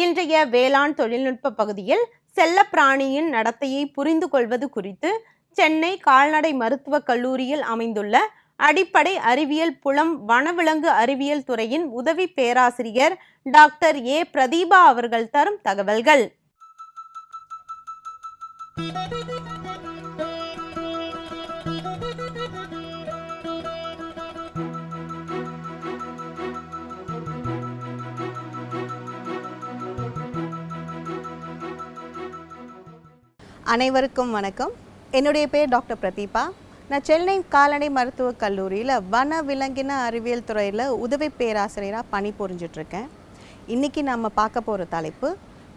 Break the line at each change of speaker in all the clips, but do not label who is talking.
இன்றைய வேளாண் தொழில்நுட்ப பகுதியில் செல்லப்பிராணியின் நடத்தையை புரிந்து கொள்வது குறித்து சென்னை கால்நடை மருத்துவக் கல்லூரியில் அமைந்துள்ள அடிப்படை அறிவியல் புலம் வனவிலங்கு அறிவியல் துறையின் உதவி பேராசிரியர் டாக்டர் ஏ. பிரதீபா அவர்கள் தரும் தகவல்கள்.
அனைவருக்கும் வணக்கம். என்னுடைய பேர் டாக்டர் பிரதீபா. நான் சென்னை கால்நடை மருத்துவக் கல்லூரியில் வன விலங்கின அறிவியல் துறையில் உதவி பேராசிரியராக பணி புரிஞ்சிட்ருக்கேன். இன்றைக்கி நம்ம பார்க்க போகிற தலைப்பு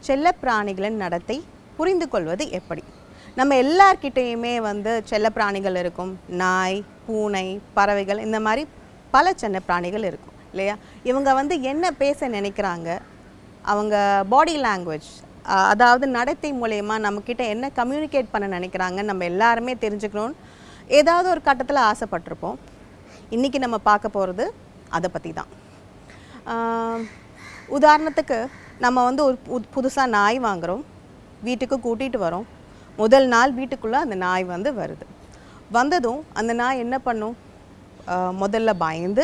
செல்லப்பிராணிகளின் நடத்தை புரிந்து கொள்வது எப்படி? நம்ம எல்லார்கிட்டேயுமே வந்து செல்லப்பிராணிகள் இருக்கும். நாய் பூனை பறவைகள் இந்த மாதிரி பல சென்ன பிராணிகள் இருக்கும் இல்லையா? இவங்க வந்து என்ன பேச நினைக்கிறாங்க? அவங்க பாடி லாங்குவேஜ் அதாவது நடத்தை மூலயமா நம்மக்கிட்ட என்ன கம்யூனிகேட் பண்ண நினைக்கிறாங்க நம்ம எல்லாருமே தெரிஞ்சுக்கணும்னு ஏதாவது ஒரு கட்டத்தில் ஆசைப்பட்டிருப்போம். இன்றைக்கி நம்ம பார்க்க போகிறது அதை பற்றி தான் உதாரணத்துக்கு நம்ம வந்து ஒரு புதுசாக நாய் வாங்குகிறோம் வீட்டுக்கு கூட்டிகிட்டு வரோம். முதல் நாள் வீட்டுக்குள்ளே அந்த நாய் வந்து வருது. வந்ததும் அந்த நாய் என்ன பண்ணும்? முதல்ல பயந்து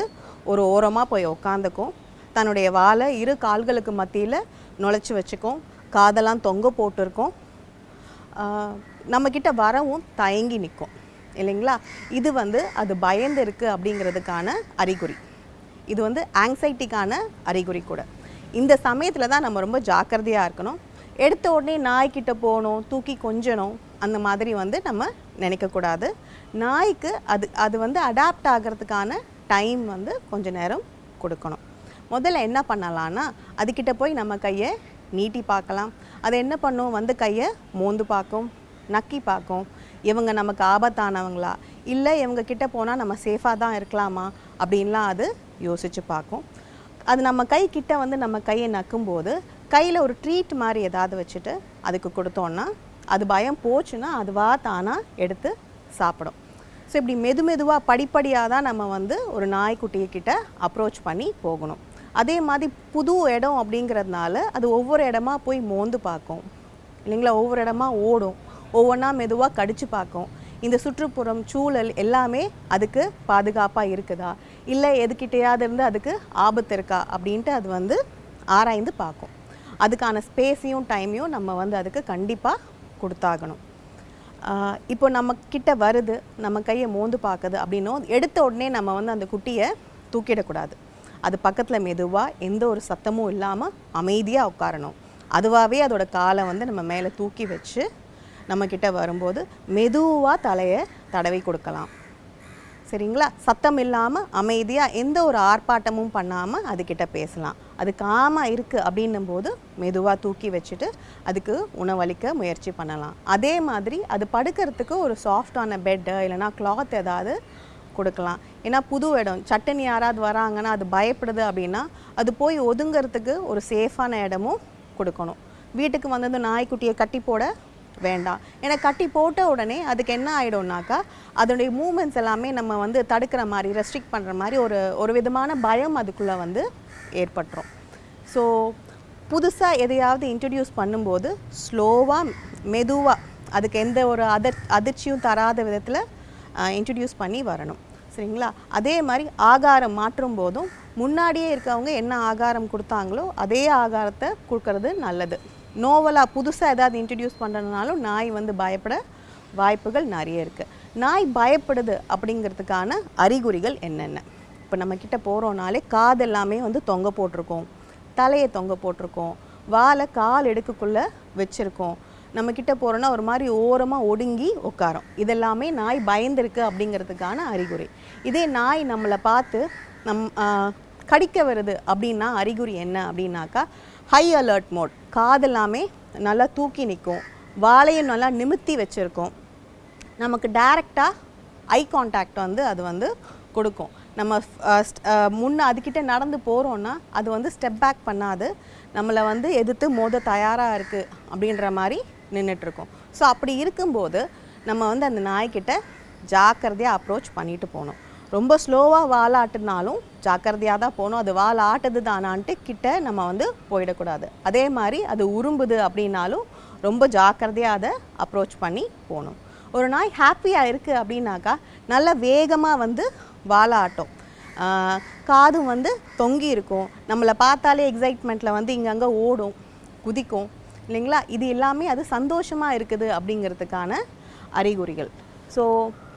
ஒரு ஓரமாக போய் உக்காந்துக்கும். தன்னுடைய வாழை இரு கால்களுக்கு மத்தியில் நுழைச்சி வச்சுக்கும். காதெல்லாம் தொங்க போட்டிருக்கோம். நம்மக்கிட்ட வரவும் தயங்கி நிற்கும். இல்லைங்களா? இது வந்து அது பயந்து இருக்குது அப்படிங்கிறதுக்கான அறிகுறி. இது வந்து ஆங்ஸைட்டிக்கான அறிகுறி கூட. இந்த சமயத்தில் தான் நம்ம ரொம்ப ஜாக்கிரதையாக இருக்கணும். எடுத்த உடனே நாய்க்கிட்ட போகணும் தூக்கி கொஞ்சணும் அந்த மாதிரி வந்து நம்ம நினைக்கக்கூடாது. நாய்க்கு அது அது வந்து அடாப்ட் ஆகிறதுக்கான டைம் வந்து கொஞ்ச நேரம் கொடுக்கணும். முதல்ல என்ன பண்ணலான்னா அதுக்கிட்ட போய் நம்ம கையை நீட்டி பார்க்கலாம். அது என்ன பண்ணும்? வந்து கையை மோந்து பார்க்கும் நக்கி பார்க்கும். இவங்க நமக்கு ஆபத்தானவங்களா? இல்லை இவங்க கிட்டே போனால் நம்ம சேஃபாக தான் இருக்கலாமா? அப்படின்லாம் அது யோசித்து பார்க்கும். அது நம்ம கை கிட்ட வந்து நம்ம கையை நக்கும்போது கையில் ஒரு ட்ரீட் மாதிரி ஏதாவது வச்சுட்டு அதுக்கு கொடுத்தோன்னா அது பயம் போச்சுன்னா அதுவாக தானாக எடுத்து சாப்பிடும். ஸோ இப்படி மெது மெதுவாக படிப்படியாக தான் நம்ம வந்து ஒரு நாய்க்குட்டியை கிட்ட அப்ரோச் பண்ணி போகணும். அதே மாதிரி புது இடம் அப்படிங்கிறதுனால அது ஒவ்வொரு இடமா போய் மோந்து பார்க்கும். இல்லைங்களா? ஒவ்வொரு இடமா ஓடும். ஒவ்வொன்றா மெதுவாக கடிச்சு பார்க்கும். இந்த சுற்றுப்புறம் சூழல் எல்லாமே அதுக்கு பாதுகாப்பாக இருக்குதா? இல்லை எதுக்கிட்டையாவது இருந்து அதுக்கு ஆபத்து இருக்கா? அப்படின்ட்டு அது வந்து ஆராய்ந்து பார்க்கும். அதுக்கான ஸ்பேஸையும் டைமையும் நம்ம வந்து அதுக்கு கண்டிப்பாக கொடுத்தாகணும். இப்போ நம்ம கிட்ட வருது நம்ம கையை மோந்து பார்க்குது அப்படின்னும் எடுத்த உடனே நம்ம வந்து அந்த குட்டியை தூக்கிடக்கூடாது. அது பக்கத்தில் மெதுவாக எந்த ஒரு சத்தமும் இல்லாமல் அமைதியாக உட்காரணும். அதுவாகவே அதோட காலை வந்து நம்ம மேலே தூக்கி வச்சு நம்மக்கிட்ட வரும்போது மெதுவாக தலையை தடவி கொடுக்கலாம். சரிங்களா? சத்தம் இல்லாமல் அமைதியாக எந்த ஒரு ஆர்ப்பாட்டமும் பண்ணாமல் அதுக்கிட்ட பேசலாம். அது காமா இருக்குது அப்படின்னும் போது மெதுவாக தூக்கி வச்சுட்டு அதுக்கு உணவளிக்க முயற்சி பண்ணலாம். அதே மாதிரி அது படுக்கிறதுக்கு ஒரு சாஃப்டான பெட்டு இல்லைனா கிளாத் ஏதாவது கொடுக்கலாம். ஏன்னா புது இடம். சட்டுன்னு யாராவது வராங்கன்னா அது பயப்படுது அப்படின்னா அது போய் ஒதுங்கிறதுக்கு ஒரு சேஃபான இடமும் கொடுக்கணும். வீட்டுக்கு வந்தது நாய்க்குட்டியை கட்டி போட வேண்டாம். ஏன்னா கட்டி போட்ட உடனே அதுக்கு என்ன ஆகிடும்னாக்கா அதனுடைய மூமெண்ட்ஸ் எல்லாமே நம்ம வந்து தடுக்கிற மாதிரி ரெஸ்ட்ரிக்ட் பண்ணுற மாதிரி ஒரு ஒரு விதமான பயம் அதுக்குள்ளே வந்து ஏற்பட்டுரும். ஸோ புதுசாக எதையாவது இன்ட்ரடியூஸ் பண்ணும்போது ஸ்லோவாக மெதுவாக அதுக்கு எந்த ஒரு அதிர் அதிர்ச்சியும் தராத விதத்தில் இன்ட்ரடியூஸ் பண்ணி வரணும். சரிங்களா? அதே மாதிரி ஆகாரம் மாற்றும் போதும் முன்னாடியே இருக்கவங்க என்ன ஆகாரம் கொடுத்தாங்களோ அதே ஆகாரத்தை கொடுக்கறது நல்லது. நோவலாக புதுசாக ஏதாவது இன்ட்ரடியூஸ் பண்ணுறதுனாலும் நாய் வந்து பயப்பட வாய்ப்புகள் நிறைய இருக்குது நாய் பயப்படுது அப்படிங்கிறதுக்கான அறிகுறிகள் என்னென்ன? இப்போ நம்ம போகிறோனாலே காது எல்லாமே வந்து தொங்க போட்டிருக்கோம். தலையை தொங்க போட்டிருக்கோம். வாழை கால் எடுக்குக்குள்ளே வச்சுருக்கோம். நம்மக்கிட்ட போகிறோன்னா ஒரு மாதிரி ஓரமாக ஒடுங்கி உட்காரும். இதெல்லாமே நாய் பயந்துருக்கு அப்படிங்கிறதுக்கான அறிகுறி. இதே நாய் நம்மளை பார்த்து நம் கடிக்க வருது அப்படின்னா அறிகுறி என்ன அப்படின்னாக்கா ஹை அலர்ட் மோட் காதெல்லாமே நல்லா தூக்கி நிற்கும். வாழையும் நல்லா நிமித்தி வச்சுருக்கோம். நமக்கு டைரெக்டாக ஐ கான்டாக்ட் வந்து அது வந்து கொடுக்கும். நம்ம முன்னே அதுக்கிட்ட நடந்து போகிறோன்னா அது வந்து ஸ்டெப் பேக் பண்ணாது. நம்மளை வந்து எதிர்த்து மோத தயாராக இருக்குது அப்படின்ற மாதிரி நின்றுட்டுருக்கோம் ஸோ அப்படி இருக்கும்போது நம்ம வந்து அந்த நாய்க்கிட்ட ஜாக்கிரதையாக அப்ரோச் பண்ணிட்டு போகணும். ரொம்ப ஸ்லோவாக வாலாட்டுனாலும் ஜாக்கிரதையாக தான் போகணும். அது வால் ஆட்டுது தானான்ட்டு கிட்ட நம்ம வந்து போயிடக்கூடாது. அதே மாதிரி அது உரும்புது அப்படின்னாலும் ரொம்ப ஜாக்கிரதையாக அதை அப்ரோச் பண்ணி போகணும். ஒரு நாய் ஹாப்பியாக இருக்குது அப்படின்னாக்கா நல்ல வேகமாக வந்து வாலாட்டும் ஆட்டும். காதும் வந்து தொங்கி இருக்கும். நம்மளை பார்த்தாலே எக்ஸைட்மெண்ட்டில் வந்து இங்கங்கே ஓடும் குதிக்கும். இல்லைங்களா? இது எல்லாமே அது சந்தோஷமாக இருக்குது அப்படிங்கிறதுக்கான அறிகுறிகள். ஸோ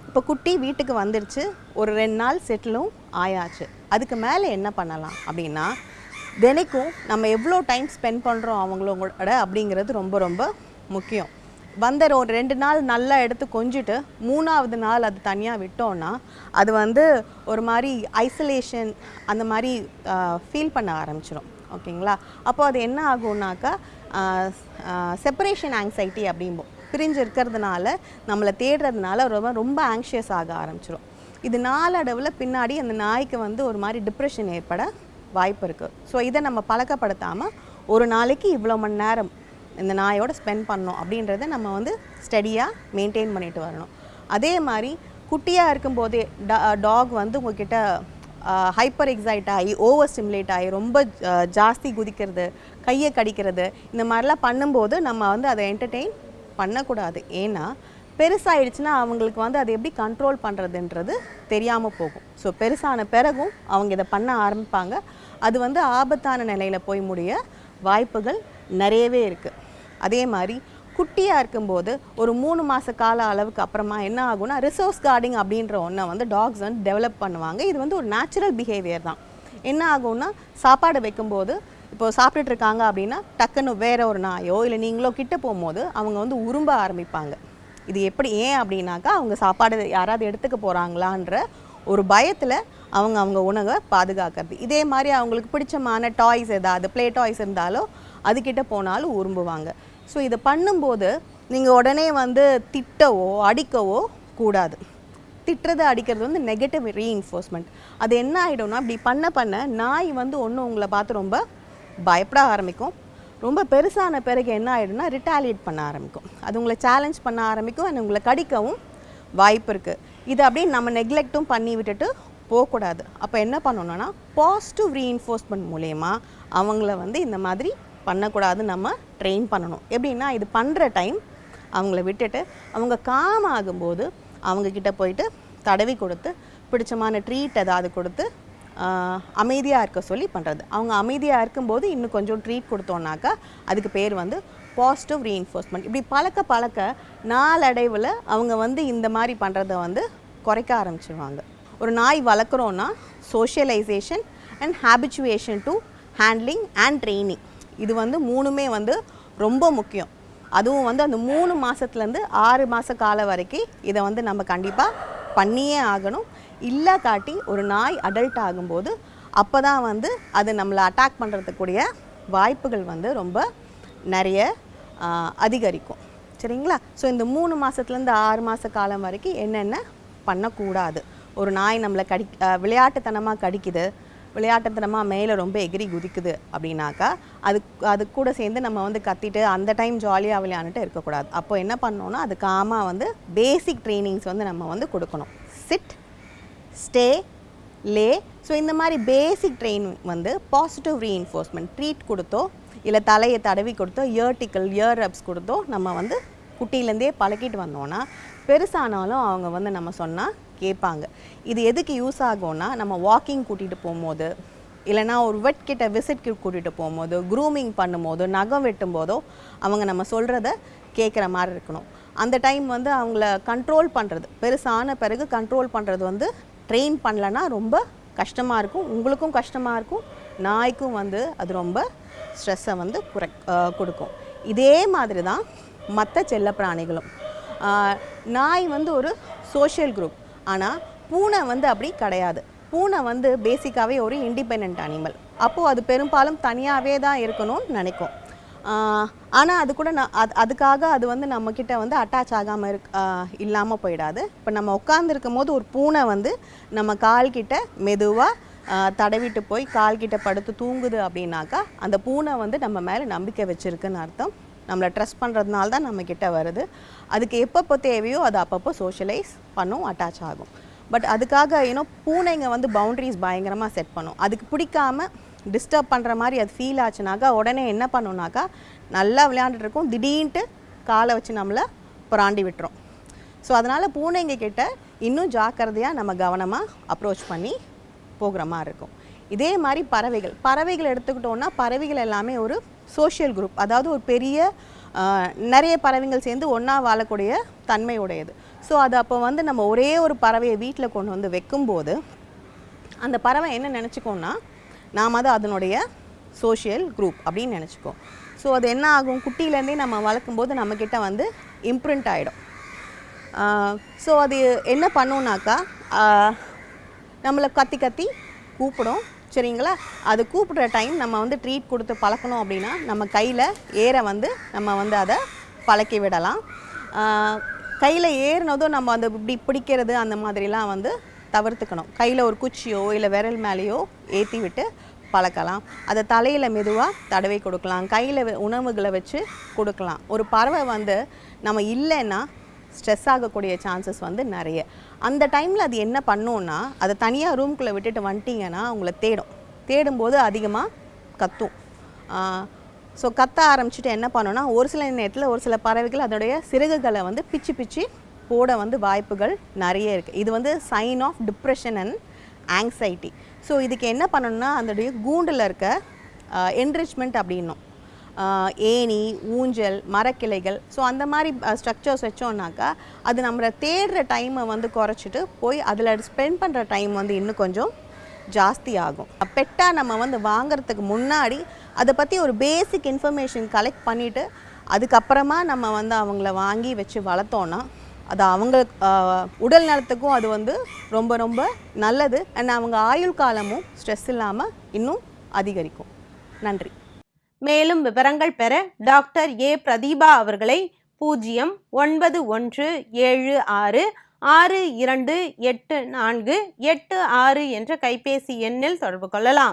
இப்போ குட்டி வீட்டுக்கு வந்துடுச்சு ஒரு ரெண்டு நாள் செட்டிலும் ஆயாச்சு. அதுக்கு மேலே என்ன பண்ணலாம் அப்படின்னா தினைக்கும் நம்ம எவ்வளோ டைம் ஸ்பெண்ட் பண்ணுறோம் அவங்களோட அப்படிங்கிறது ரொம்ப ரொம்ப முக்கியம். வந்த ஒரு ரெண்டு நாள் நல்லா எடுத்து கொஞ்சிட்டு மூணாவது நாள் அது தனியாக விட்டோம்னா அது வந்து ஒரு மாதிரி ஐசோலேஷன் அந்த மாதிரி ஃபீல் பண்ண ஆரம்பிச்சிடும் ஓகேங்களா? அப்போ அது என்ன ஆகும்னாக்கா செப்பரேஷன் ஆங்ஸைட்டி அப்படிம்போம் பிரிஞ்சு இருக்கிறதுனால நம்மளை தேடுறதுனால ரொம்ப ரொம்ப ஆங்ஷியஸ் ஆக ஆரம்பிச்சிடும் இது நாளடைவில் பின்னாடி அந்த நாய்க்கு வந்து ஒரு மாதிரி டிப்ரெஷன் ஏற்பட வாய்ப்பு இருக்குது ஸோ இதை நம்ம பழக்கப்படுத்தாமல் ஒரு நாளைக்கு இவ்வளோ மணி நேரம் இந்த நாயோட ஸ்பெண்ட் பண்ணோம் அப்படின்றத நம்ம வந்து ஸ்டடியாக மெயின்டைன் பண்ணிட்டு வரணும். அதே மாதிரி குட்டியாக இருக்கும்போதே டா டாக் வந்து உங்ககிட்ட ஹைப்பர் எக்ஸைட் ஆகி ஓவர் ஸ்டிமுலேட் ஆகி ரொம்ப ஜாஸ்தி குதிக்கிறது கையை கடிக்கிறது இந்த மாதிரிலாம் பண்ணும்போது நம்ம வந்து அதை என்டர்டெயின் பண்ணக்கூடாது. ஏன்னா பெருசாகிடுச்சுன்னா அவங்களுக்கு வந்து அதை எப்படி கண்ட்ரோல் பண்ணுறதுன்றது தெரியாமல் போகும். ஸோ பெருசான பிறகும் அவங்க இதை பண்ண ஆரம்பிப்பாங்க. அது வந்து ஆபத்தான நிலையில் போய் முடிய வாய்ப்புகள் நிறையவே இருக்குது அதே மாதிரி குட்டியாக இருக்கும்போது ஒரு மூணு மாத கால அளவுக்கு அப்புறமா என்ன ஆகும்னா ரிசோர்ஸ் கார்டிங் அப்படின்ற ஒன்றை வந்து டாக்ஸ் வந்து டெவலப் பண்ணுவாங்க. இது வந்து ஒரு நேச்சுரல் பிஹேவியர் தான். என்ன ஆகும்னா சாப்பாடு வைக்கும்போது இப்போ சாப்பிட்டுட்டு இருக்காங்க அப்படின்னா டக்குன்னு வேற ஒரு நாயோ இல்லை நீங்களோ கிட்ட போகும்போது அவங்க வந்து உரும்ப ஆரம்பிப்பாங்க. இது எப்படி ஏன் அப்படின்னாக்கா அவங்க சாப்பாடு யாராவது எடுத்துக்க போகிறாங்களான்ற ஒரு பயத்தில் அவங்க அவங்க உணவை பாதுகாக்கிறது. இதே மாதிரி அவங்களுக்கு பிடிச்சமான டாய்ஸ் ஏதாவது ப்ளே டாய்ஸ் இருந்தாலோ அதுக்கிட்ட போனாலும் உரும்புவாங்க. ஸோ இதை பண்ணும்போது நீங்கள் உடனே வந்து திட்டவோ அடிக்கவோ கூடாது. திட்டுறது அடிக்கிறது வந்து நெகட்டிவ் ரீஇன்ஃபோர்ஸ்மெண்ட் அது என்ன ஆகிடும்னா அப்படி பண்ண பண்ண நாய் வந்து ஒன்று உங்களை பார்த்து ரொம்ப பயப்பட ஆரம்பிக்கும். ரொம்ப பெருசான பிறகு என்ன ஆகிடும்னா ரிட்டாலியேட் பண்ண ஆரம்பிக்கும். அது உங்களை சேலஞ்ச் பண்ண ஆரம்பிக்கும் அண்ட் உங்களை கடிக்கவும் வாய்ப்பு இருக்குது இதை அப்படியே நம்ம நெக்லெக்டும் பண்ணி விட்டுட்டு போகக்கூடாது. அப்போ என்ன பண்ணணும்னா பாசிட்டிவ் ரீஇன்ஃபோர்ஸ்மெண்ட் மூலயமா அவங்கள வந்து இந்த மாதிரி பண்ணக்கூடாது நம்ம ட்ரெயின் பண்ணணும். எப்படின்னா இது பண்ணுற டைம் அவங்கள விட்டுட்டு அவங்க காம் ஆகும்போது அவங்கக்கிட்ட போயிட்டு தடவி கொடுத்து பிடிச்சமான ட்ரீட் ஏதாவது கொடுத்து அமைதியாக இருக்க சொல்லி பண்ணுறது அவங்க அமைதியாக இருக்கும்போது இன்னும் கொஞ்சம் ட்ரீட் கொடுத்தோன்னாக்கா அதுக்கு பேர் வந்து பாசிட்டிவ் ரீஎன்ஃபோர்ஸ்மெண்ட் இப்படி பழக்க பழக்க நாளடைவில் அவங்க வந்து இந்த மாதிரி பண்ணுறத வந்து குறைக்க ஆரம்பிச்சிருவாங்க. ஒரு நாய் வளர்க்குறோன்னா socialisation and habituation to handling and training இது வந்து மூணுமே வந்து ரொம்ப முக்கியம். அதுவும் வந்து அந்த மூணு மாதத்துலேருந்து ஆறு மாத காலம் வரைக்கும் இதை வந்து நம்ம கண்டிப்பாக பண்ணியே ஆகணும். இல்லை காட்டி ஒரு நாய் அடல்ட் ஆகும்போது அப்போ தான் வந்து அது நம்மளை அட்டாக் பண்ணுறதுக்கூடிய வாய்ப்புகள் வந்து ரொம்ப நிறைய அதிகரிக்கும். சரிங்களா? ஸோ இந்த மூணு மாதத்துலேருந்து ஆறு மாத காலம் வரைக்கும் என்னென்ன பண்ணக்கூடாது? ஒரு நாய் நம்மளை கடி விளையாட்டுத்தனமாக கடிக்குது. விளையாட்டுத்தனமாக மேலே ரொம்ப எகிரி குதிக்குது அப்படின்னாக்கா அது அது கூட சேர்ந்து நம்ம வந்து கத்திட்டு அந்த டைம் ஜாலியாக விளையாண்டுட்டு இருக்கக்கூடாது. அப்போ என்ன பண்ணோன்னா அது காமாக வந்து பேசிக் ட்ரைனிங்ஸ் வந்து நம்ம வந்து கொடுக்கணும். சிட் ஸ்டே லே ஸோ இந்த மாதிரி பேசிக் ட்ரெயின் வந்து பாசிட்டிவ் ரீஇன்ஃபோர்ஸ்மெண்ட் ட்ரீட் கொடுத்தோ இல்லை தலையை தடவி கொடுத்தோ இயர் டிக்கல் இயர் ரப்ஸ் கொடுத்தோ நம்ம வந்து குட்டியிலேருந்தே பழக்கிட்டு வந்தோன்னா பெருசானாலும் அவங்க வந்து நம்ம சொன்னால் கேட்பாங்க. இது எதுக்கு யூஸ் ஆகும்னா நம்ம வாக்கிங் கூட்டிகிட்டு போகும்போது இல்லைனா ஒரு வெட் கிட்ட விசிட் கூட்டிகிட்டு போகும்போது க்ரூமிங் பண்ணும்போது நகம் வெட்டும் போதோ அவங்க நம்ம சொல்கிறத கேட்குற மாதிரி இருக்கணும். அந்த டைம் வந்து அவங்கள கண்ட்ரோல் பண்ணுறது பெருசான பிறகு கண்ட்ரோல் பண்ணுறது வந்து ட்ரெயின் பண்ணலன்னா ரொம்ப கஷ்டமாக இருக்கும். உங்களுக்கும் கஷ்டமாக இருக்கும். நாய்க்கும் வந்து அது ரொம்ப ஸ்ட்ரெஸ்ஸை வந்து குறை கொடுக்கும். இதே மாதிரி தான் மற்ற செல்ல பிராணிகளும் நாய் வந்து ஒரு சோஷியல் குரூப் ஆனால் பூனை வந்து அப்படி கிடையாது. பூனை வந்து பேசிக்காகவே ஒரு இண்டிபெண்ட் அனிமல் அப்போது அது பெரும்பாலும் தனியாகவே தான் இருக்கணும்னு நினைக்கும். ஆனால் அது கூட நான் அது அதுக்காக அது வந்து நம்மக்கிட்ட வந்து அட்டாச் ஆகாமல் இருக் இல்லாமல் போயிடாது. இப்போ நம்ம உட்காந்துருக்கும் போது ஒரு பூனை வந்து நம்ம கால்கிட்ட மெதுவாக தடவிட்டு போய் கால்கிட்ட படுத்து தூங்குது அப்படின்னாக்கா அந்த பூனை வந்து நம்ம மேலே நம்பிக்கை வச்சுருக்குன்னு அர்த்தம். நம்மளை ட்ரஸ்ட் பண்ணுறதுனால தான் நம்மக்கிட்ட வருது. அதுக்கு எப்பப்போ தேவையோ அது அப்பப்போ சோஷியலைஸ் பண்ணும் அட்டாச் ஆகும். பட் அதுக்காக ஏன்னோ பூனைங்க வந்து பவுண்ட்ரிஸ் பயங்கரமாக செட் பண்ணும். அதுக்கு பிடிக்காம டிஸ்டர்ப் பண்ணுற மாதிரி அது ஃபீல் ஆச்சுனாக்கா உடனே என்ன பண்ணுனாக்கா நல்லா விளையாண்டுட்டு இருக்கும். திடீர்னுட்டு காலை வச்சு நம்மளை புராண்டி விட்டுரும். ஸோ அதனால் பூனைங்க கிட்ட இன்னும் ஜாக்கிரதையாக நம்ம கவனமாக அப்ரோச் பண்ணி போகிற மாதிரி இருக்கும். இதே மாதிரி பறவைகள். பறவைகள் எடுத்துக்கிட்டோம்னா பறவைகள் எல்லாமே ஒரு சோஷியல் குரூப் அதாவது ஒரு பெரிய நிறைய பறவைகள் சேர்ந்து ஒன்றா வாழக்கூடிய தன்மை உடையது ஸோ அது அப்போ வந்து நம்ம ஒரே ஒரு பறவையை வீட்டில் கொண்டு வந்து வைக்கும்போது அந்த பறவை என்ன நினச்சிக்கோன்னா நாம் அது அதனுடைய சோஷியல் குரூப் அப்படின்னு நினச்சிக்கோம். ஸோ அது என்ன ஆகும்? குட்டியிலேருந்தே நம்ம வளர்க்கும்போது நம்மக்கிட்ட வந்து இம்ப்ரிண்ட் ஆகிடும் ஸோ அது என்ன பண்ணுனாக்கா நம்மளை கத்தி கத்தி கூப்பிடும். சரிங்களா? அது கூப்பிடுற டைம் நம்ம வந்து ட்ரீட் கொடுத்து பழக்கணும் அப்படின்னா நம்ம கையில் ஏற வந்து நம்ம வந்து அதை பழக்கி விடலாம். கையில் ஏறினதும் நம்ம அந்த இப்படி பிடிக்கிறது அந்த மாதிரிலாம் வந்து தவிர்த்துக்கணும். கையில் ஒரு குச்சியோ இல்லை விரல் மேலேயோ ஏற்றி விட்டு பழக்கலாம். அதை தலையில் மெதுவாக தடவை கொடுக்கலாம். கையில் உணவுகளை வச்சு கொடுக்கலாம். ஒரு பறவை வந்து நம்ம இல்லைன்னா ஸ்ட்ரெஸ் ஆகக்கூடிய சான்சஸ் வந்து நிறைய. அந்த டைமில் அது என்ன பண்ணோன்னா அதை தனியாக ரூம்குள்ளே விட்டுட்டு வந்துட்டீங்கன்னா உங்களை தேடும். தேடும்போது அதிகமாக கத்தும். ஸோ கத்த ஆரம்பிச்சுட்டு என்ன பண்ணுன்னா ஒரு சில நேரத்தில் ஒரு சில பறவைகள் அதோடைய சிறகுகளை வந்து பிச்சு பிச்சு போட வந்து வாய்ப்புகள் நிறைய இருக்குது இது வந்து sign of depression and anxiety so இதுக்கு என்ன பண்ணணும்னா அதோடைய கூண்டில் இருக்க என்ரிச்மெண்ட் அப்படின்னும். ஏணி ஊஞ்சல் மரக்கிளைகள். ஸோ அந்த மாதிரி ஸ்ட்ரக்சர்ஸ் வச்சோம்னாக்கா அது நம்மளை தேடுற டைமை வந்து குறைச்சிட்டு போய் அதில் ஸ்பெண்ட் பண்ணுற டைம் வந்து இன்னும் கொஞ்சம் ஜாஸ்தி ஆகும். பெட்டாக நம்ம வந்து வாங்கிறதுக்கு முன்னாடி அதை பற்றி ஒரு பேசிக் இன்ஃபர்மேஷன் கலெக்ட் பண்ணிவிட்டு அதுக்கப்புறமா நம்ம வந்து அவங்கள வாங்கி வச்சு வளர்த்தோன்னா அது அவங்க உடல் நலத்துக்கும் அது வந்து ரொம்ப ரொம்ப நல்லது. அண்ட் அவங்க ஆயுள் காலமும் ஸ்ட்ரெஸ் இல்லாமல் இன்னும் அதிகரிக்கும். நன்றி.
மேலும் விவரங்கள் பெற டாக்டர் ஏ பிரதீபா அவர்களை பூஜ்ஜியம் ஒன்பது ஒன்று ஏழு ஆறு ஆறு இரண்டு எட்டு நான்கு எட்டு ஆறு என்ற கைபேசி எண்ணில் தொடர்பு கொள்ளலாம்.